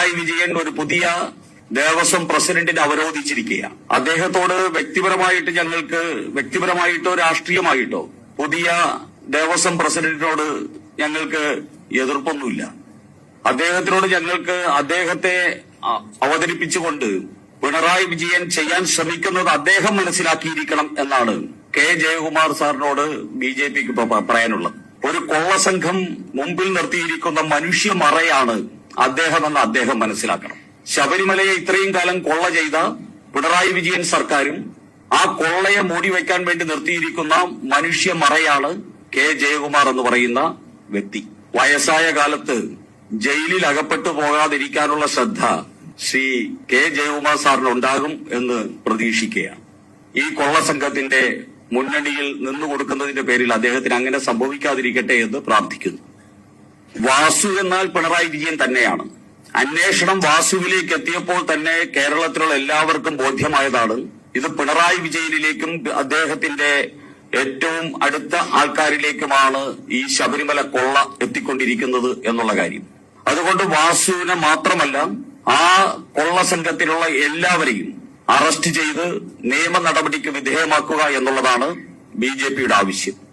പിണറായി വിജയൻ ഒരു പുതിയ ദേവസ്വം പ്രസിഡന്റിനെ അവരോധിച്ചിരിക്കുകയാണ് അദ്ദേഹത്തോട് വ്യക്തിപരമായിട്ട് ഞങ്ങൾക്ക് വ്യക്തിപരമായിട്ടോ രാഷ്ട്രീയമായിട്ടോ പുതിയ ദേവസ്വം പ്രസിഡന്റിനോട് ഞങ്ങൾക്ക് എതിർപ്പൊന്നുമില്ല. അദ്ദേഹത്തിനോട് ഞങ്ങൾക്ക് അദ്ദേഹത്തെ അവതരിപ്പിച്ചുകൊണ്ട് പിണറായി വിജയൻ ചെയ്യാൻ ശ്രമിക്കുന്നത് അദ്ദേഹം മനസ്സിലാക്കിയിരിക്കണം എന്നാണ് കെ ജയകുമാർ സാറിനോട് ബി ജെ പിക്ക് പറയാനുള്ളത്. ഒരു കൊള്ളസംഘം മുമ്പിൽ നിർത്തിയിരിക്കുന്ന മനുഷ്യമറയാണ് അദ്ദേഹം എന്ന് അദ്ദേഹം മനസ്സിലാക്കണം. ശബരിമലയെ ഇത്രയും കാലം കൊള്ള ചെയ്ത പിണറായി വിജയൻ സർക്കാരും ആ കൊള്ളയെ മൂടിവെക്കാൻ വേണ്ടി നിർത്തിയിരിക്കുന്ന മനുഷ്യ മറയാണ് കെ ജയകുമാർ എന്ന് പറയുന്ന വ്യക്തി. വയസ്സായ കാലത്ത് ജയിലിൽ അകപ്പെട്ടു പോകാതിരിക്കാനുള്ള ശ്രദ്ധ ശ്രീ കെ ജയകുമാർ സാറിന് ഉണ്ടാകും എന്ന് പ്രതീക്ഷിക്കുകയാണ്. ഈ കൊള്ള സംഘത്തിന്റെ മുന്നണിയിൽ നിന്നു കൊടുക്കുന്നതിന്റെ പേരിൽ അദ്ദേഹത്തിന് അങ്ങനെ സംഭവിക്കാതിരിക്കട്ടെ എന്ന് പ്രാർത്ഥിക്കുന്നു. വാസു എന്നാൽ പിണറായി വിജയൻ തന്നെയാണ്. അന്വേഷണം വാസുവിലേക്ക് എത്തിയപ്പോൾ തന്നെ കേരളത്തിലുള്ള എല്ലാവർക്കും ബോധ്യമായതാണ്. ഇത് പിണറായി വിജയനിലേക്കും അദ്ദേഹത്തിന്റെ ഏറ്റവും അടുത്ത ആൾക്കാരിലേക്കുമാണ് ഈ ശബരിമല കൊള്ള എത്തിക്കൊണ്ടിരിക്കുന്നത് എന്നുള്ള കാര്യം. അതുകൊണ്ട് വാസുവിനെ മാത്രമല്ല ആ കൊള്ള സംഘത്തിലുള്ള എല്ലാവരെയും അറസ്റ്റ് ചെയ്ത് നിയമ നടപടിക്ക് വിധേയമാക്കുക എന്നുള്ളതാണ് ബി ആവശ്യം.